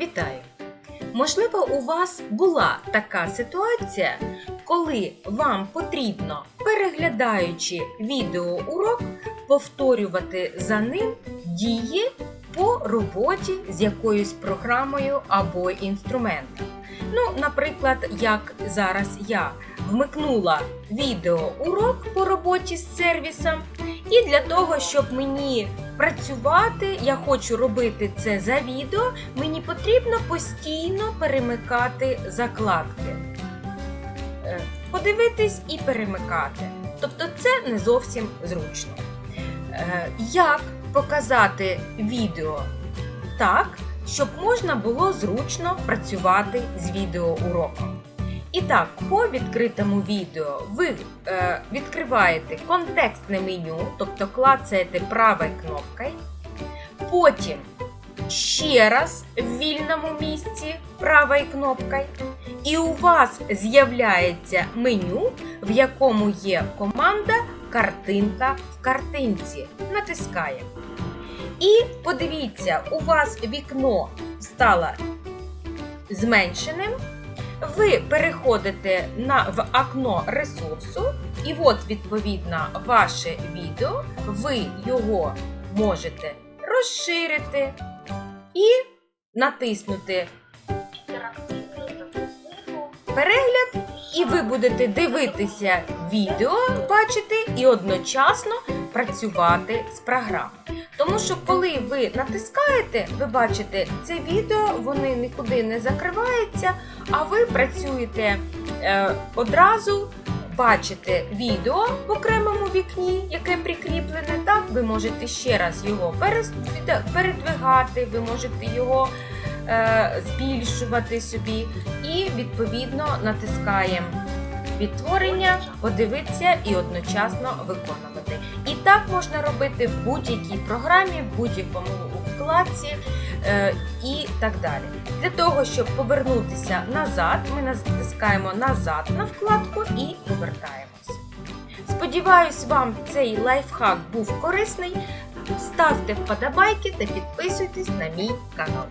Вітаю! Можливо, у вас була така ситуація, коли вам потрібно, переглядаючи відеоурок, повторювати за ним дії по роботі з якоюсь програмою або інструментом. Ну, наприклад, як зараз я вмикнула відеоурок по роботі з сервісом, і для того, щоб мені працювати, я хочу робити це за відео, мені потрібно постійно перемикати закладки. Е, Подивитись і перемикати. Тобто це не зовсім зручно. Е, Як показати відео так, щоб можна було зручно працювати з відеоуроком? І так, по відкритому відео ви е, відкриваєте контекстне меню, тобто клацаєте правою кнопкою. Потім ще раз в вільному місці правою кнопкою. І у вас з'являється меню, в якому є команда Картинка в картинці. Натискаємо. І подивіться, у вас вікно стало зменшеним. Ви переходите на, в окно ресурсу, і от, відповідно, ваше відео, ви його можете розширити і натиснути. Перегляд, і ви будете дивитися відео, бачити і одночасно працювати з програмою. Тому що коли ви натискаєте, ви бачите це відео, вони нікуди не закриваються, а ви працюєте е, одразу. Бачите відео в окремому вікні, яке прикріплене, так ви можете ще раз його передвигати, ви можете його е, збільшувати собі, і відповідно натискаємо відтворення, подивитися і одночасно виконувати. Так можна робити в будь-якій програмі, в будь-якому вкладці е, і так далі. Для того, щоб повернутися назад, ми натискаємо назад на вкладку і повертаємось. Сподіваюсь, вам цей лайфхак був корисний. Ставте вподобайки та підписуйтесь на мій канал.